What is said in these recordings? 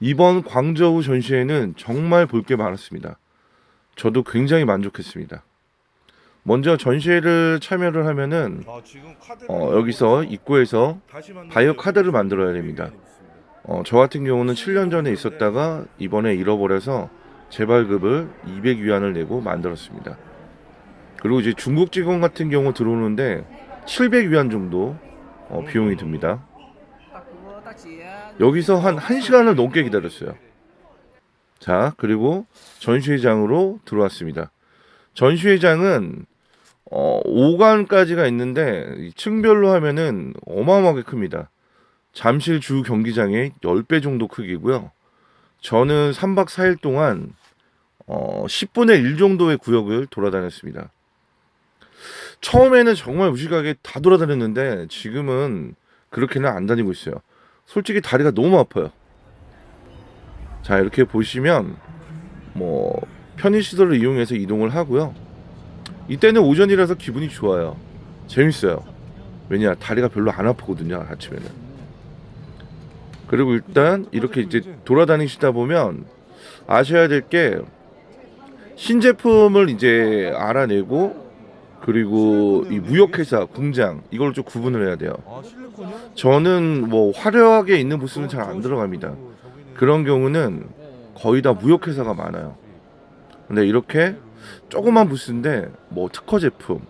이번 광저우 전시회는 정말 볼 게 많았습니다. 저도 굉장히 만족했습니다. 먼저 전시회를 참여를 하면은 어, 여기서 입구에서 바이오 카드를 만들어야 됩니다. 어, 저 같은 경우는 7년 전에 있었다가 이번에 잃어버려서 재발급을 200위안을 내고 만들었습니다. 그리고 이제 중국 직원 같은 경우 들어오는데 700위안 정도 어, 비용이 듭니다. 여기서 한 1시간을 넘게 기다렸어요. 자, 그리고 전시회장으로 들어왔습니다. 전시회장은 어, 5관까지가 있는데 이 층별로 하면은 어마어마하게 큽니다. 잠실 주 경기장의 10배 정도 크기고요. 저는 3박 4일 동안 어, 10분의 1 정도의 구역을 돌아다녔습니다. 처음에는 정말 무식하게 다 돌아다녔는데 지금은 그렇게는 안 다니고 있어요. 솔직히 다리가 너무 아파요. 자, 이렇게 보시면 뭐 편의 시설을 이용해서 이동을 하고요. 이때는 오전이라서 기분이 좋아요. 재밌어요. 왜냐 다리가 별로 안 아프거든요 아침에는. 그리고 일단 이렇게 이제 돌아다니시다 보면 아셔야 될 게 신제품을 이제 알아내고 그리고 이 무역회사 공장 이걸 좀 구분을 해야 돼요. 아, 실리콘이요? 저는 뭐 화려하게 있는 부스는 잘 안 들어갑니다. 그런 경우는 거의 다 무역회사가 많아요. 근데 이렇게 조그만 부스인데 뭐 특허 제품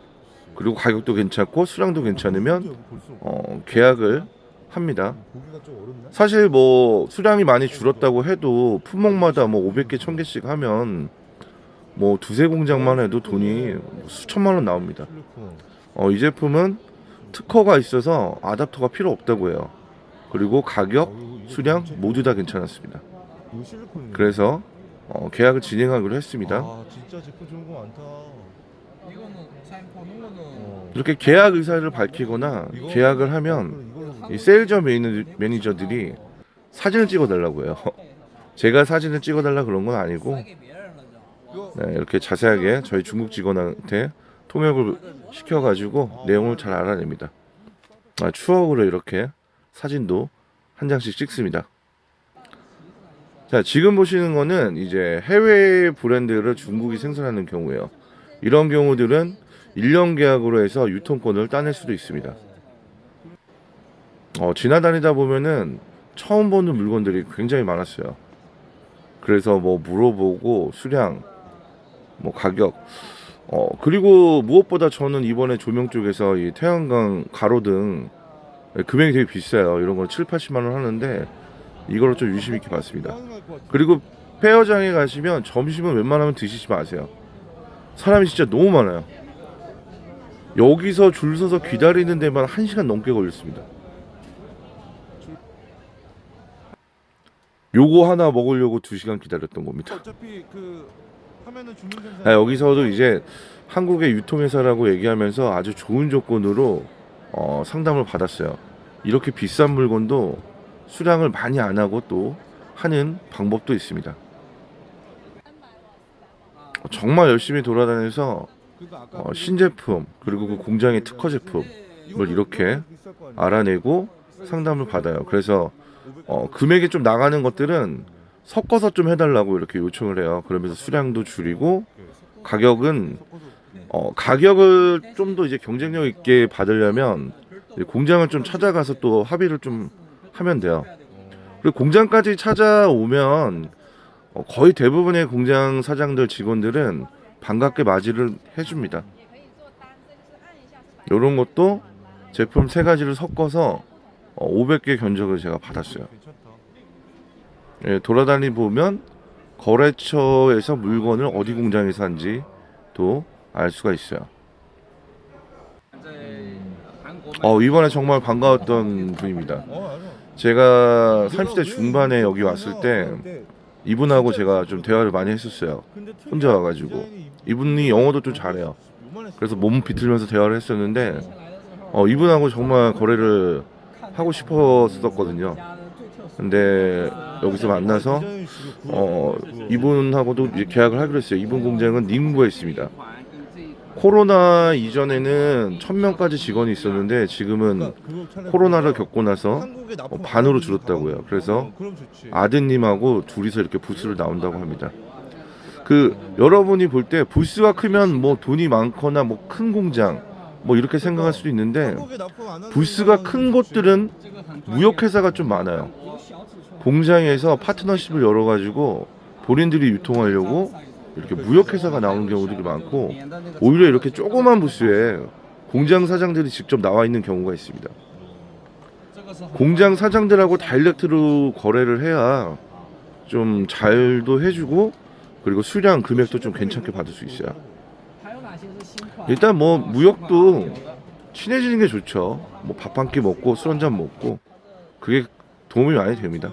그리고 가격도 괜찮고 수량도 괜찮으면 어, 계약을 합니다. 어렵나? 사실 뭐 수량이 많이 줄었다고 해도 품목마다 뭐 500개, 1000개씩 하면 뭐 두세 공장만 해도 돈이 수천만 원 나옵니다. 어, 이 제품은 특허가 있어서 아답터가 필요 없다고 해요. 그리고 가격, 수량 모두 다 괜찮았습니다. 그래서 어, 계약을 진행하기로 했습니다. 아. 이렇게 계약 의사를 밝히거나 계약을 하면 이 매니- 매니저들이 사진을 찍어달라고 해요. 제가 사진을 찍어달라 그런 건 아니고 네, 이렇게 자세하게 저희 중국 직원한테 통역을 시켜가지고 내용을 잘 알아냅니다. 아, 추억으로 이렇게 사진도 한 장씩 찍습니다. 자, 지금 보시는 거는 이제 해외 브랜드를 중국이 생산하는 경우예요. 이런 경우들은 1년 계약으로 해서 유통권을 따낼 수도 있습니다. 어, 지나다니다 보면은 처음 보는 물건들이 굉장히 많았어요. 그래서 뭐 물어보고 수량, 뭐 가격, 어 그리고 무엇보다 저는 이번에 조명 쪽에서 이 태양광 가로등 금액이 되게 비싸요. 이런 건 7, 80만 원 하는데 이걸로 좀 유심 있게 봤습니다. 그리고 페어장에 가시면 점심은 웬만하면 드시지 마세요. 사람이 진짜 너무 많아요. 여기서 줄 서서 기다리는 데만 1시간 넘게 걸렸습니다. 요거 하나 먹으려고 2시간 기다렸던 겁니다. 아, 여기서도 이제 한국의 유통회사라고 얘기하면서 아주 좋은 조건으로 어, 상담을 받았어요. 이렇게 비싼 물건도 수량을 많이 안 하고 또 하는 방법도 있습니다. 어, 정말 열심히 돌아다녀서 어, 그- 신제품 그리고 그 공장의 특허 제품을 이렇게? 알아내고 상담을 받아요. 그래서 어, 금액이 좀 나가는 것들은 섞어서 좀 해달라고 이렇게 요청을 해요. 그러면서 수량도 줄이고 가격은 어, 가격을 좀 더 이제 경쟁력 있게 받으려면 공장을 좀 찾아가서 또 합의를 좀 하면 돼요. 그리고 공장까지 찾아오면 어, 거의 대부분의 공장 사장들 직원들은 반갑게 맞이를 해줍니다. 이런 것도 제품 세 가지를 섞어서 어, 500개 견적을 제가 받았어요. 예, 돌아다니 보면 거래처에서 물건을 어디 공장에서 산지도 알 수가 있어요. 어, 이번에 정말 반가웠던 분입니다. 제가 30대 중반에 여기 왔을 때 이분하고 제가 좀 대화를 많이 했었어요. 혼자 와가지고. 이분이 영어도 좀 잘해요. 그래서 몸 비틀면서 대화를 했었는데 어, 이분하고 정말 거래를 하고 싶었었거든요. 근데 여기서 만나서 어, 이분하고도 계약을 하기로 했어요. 이분 공장은 닝부에 있습니다. 코로나 이전에는 1000명까지 직원이 있었는데 지금은 코로나를 겪고 나서 안 반으로 줄었다고요. 그래서. 아드님하고 둘이서 이렇게 부스를 나온다고 합니다. 그 여러분이 볼 때 부스가 크면 뭐 돈이 많거나 뭐 큰 공장 뭐 이렇게 생각할 수도 있는데 부스가 큰. 곳들은 무역회사가 좀 많아요. 공장에서 파트너십을 열어가지고 본인들이 유통하려고 이렇게 무역회사가 나오는 경우들이 많고 오히려 이렇게 조그만 부스에 공장 사장들이 직접 나와 있는 경우가 있습니다. 공장 사장들하고 다이렉트로 거래를 해야 좀 잘도 해주고 그리고 수량 금액도 좀 괜찮게 받을 수 있어요. 일단 뭐 무역도 친해지는 게 좋죠. 뭐 밥 한 끼 먹고 술 한 잔 먹고 그게 도움이 많이 됩니다.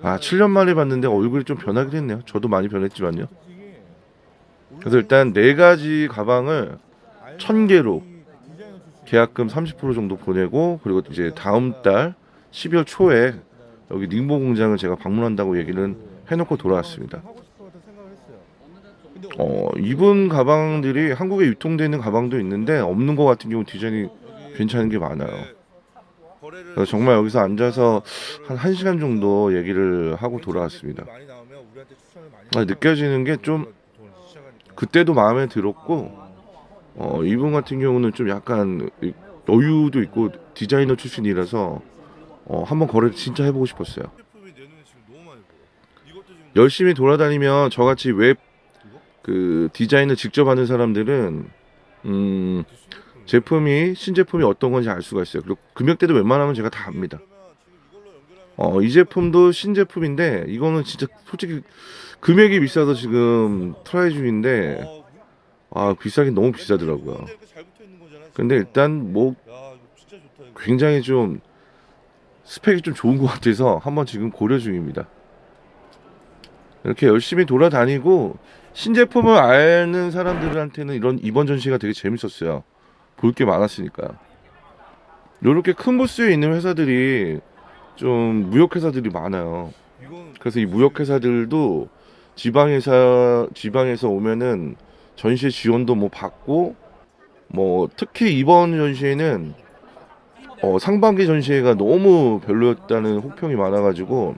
아 7년 만에 봤는데 얼굴이 좀 변하긴 했네요. 저도 많이 변했지만요. 그래서 일단 네 가지 가방을 천 개로. 계약금 30% 정도 보내고 그리고 이제 다음 달 12월 초에 여기 닝보 공장을 제가 방문한다고 얘기는 해놓고 돌아왔습니다. 어 이분 가방들이 한국에 유통되는 가방도 있는데 없는 것 같은 경우 디자인이 괜찮은 게 많아요. 정말 여기서 앉아서 한 1시간 정도 얘기를 하고 돌아왔습니다. 느껴지는 게 좀 그때도 마음에 들었고 어, 이분 같은 경우는 좀 약간 이- 여유도 있고 디자이너 출신이라서 어, 한번 거래를 진짜 해보고 싶었어요. 열심히 돌아다니면 저같이 웹 그 디자인을 직접 하는 사람들은 음, 제품이 신제품이 어떤 건지 알 수가 있어요. 그리고 금액대도 웬만하면 제가 다 압니다. 어, 이 제품도 신제품인데 이거는 진짜 솔직히 금액이 비싸서 지금 트라이 중인데 아 비싸긴 너무 비싸더라고요. 근데 일단 뭐 굉장히 좀 스펙이 좀 좋은 것 같아서 한번 지금 고려 중입니다. 이렇게 열심히 돌아다니고 신제품을 아는 사람들한테는 이런 이번 전시가 되게 재밌었어요. 볼 게 많았으니까. 이렇게 큰 부스에 있는 회사들이 좀 무역 회사들이 많아요. 그래서 이 무역 회사들도 지방에서 지방에서 오면은 전시회 지원도 뭐 받고 뭐 특히 이번 전시회는 어, 상반기 전시회가 너무 별로였다는 혹평이 많아가지고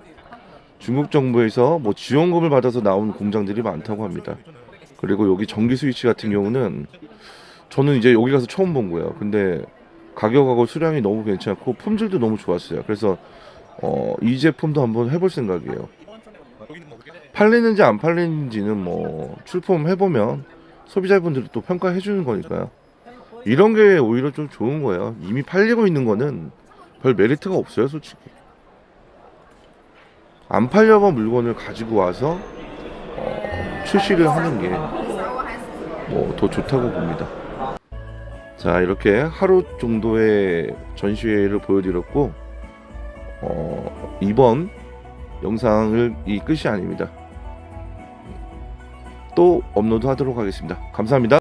중국 정부에서 뭐 지원금을 받아서 나온 공장들이 많다고 합니다. 그리고 여기 전기 스위치 같은 경우는 저는 이제 여기 가서 처음 본 거예요. 근데 가격하고 수량이 너무 괜찮고 품질도 너무 좋았어요. 그래서 어, 이 제품도 한번 해볼 생각이에요. 팔리는지 안 팔리는지는 뭐 출품 해보면 소비자분들이 또 평가해 주는 거니까요. 이런 게 오히려 좀 좋은 거예요. 이미 팔리고 있는 거는 별 메리트가 없어요, 솔직히. 안 팔려본 물건을 가지고 와서 어, 출시를 하는 게 뭐 더 좋다고 봅니다. 자, 이렇게 하루 정도의 전시회를 보여드렸고 어, 이번 영상을 이 끝이 아닙니다. 또 업로드 하도록 하겠습니다. 감사합니다.